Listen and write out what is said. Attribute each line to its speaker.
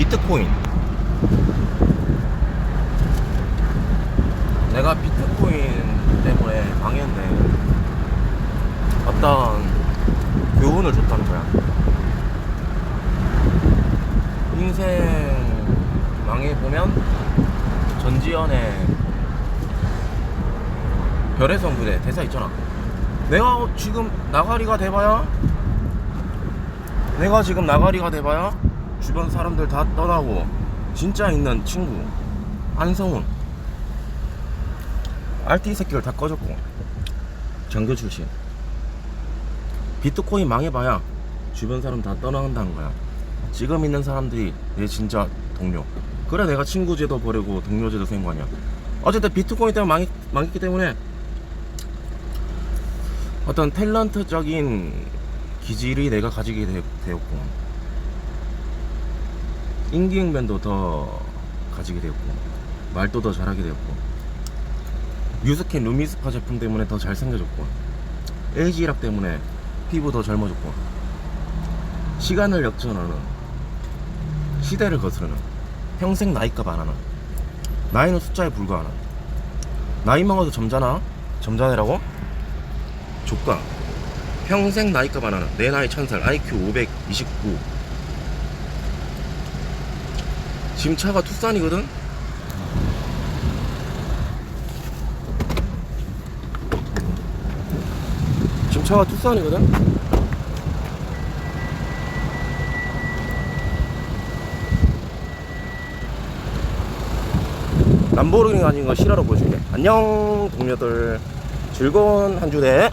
Speaker 1: 비트코인. 내가 비트코인 때문에 망했는데 어떤 교훈을 줬다는 거야. 인생 망해보면 전지현의 별의 성분에 대사 있잖아. 내가 지금 나가리가 돼봐야 내가 지금 나가리가 돼봐야 주변 사람들 다 떠나고 진짜 있는 친구 안성훈. RT 새끼를 다 꺼졌고. 장교 출신. 비트코인 망해봐야 주변 사람 다 떠나간다는 거야. 지금 있는 사람들이 내 진짜 동료. 그래 내가 친구제도 버리고 동료제도 생거 아니야. 어쨌든 비트코인 때문에 망했, 망했기 때문에 어떤 탤런트적인 기질이 내가 가지게 되, 되었고 인기응변도 더 가지게 되었고 말도 더 잘하게 되었고 뉴스캔 루미스파 제품 때문에 더 잘생겨졌고 LG락 때문에 피부 더 젊어졌고 시간을 역전하는 시대를 거스르는 평생 나이값 안 하는 나이는 숫자에 불과하는 나이 먹어도 점잖아? 점잖으라고? 조카 평생 나이값 안 하는 내 나이 1000살 IQ 529 지금 차가 투싼이거든? 지금 차가 투싼이거든? 람보르기니 가진 거 실화로 보여줄게 안녕 동료들 즐거운 한주돼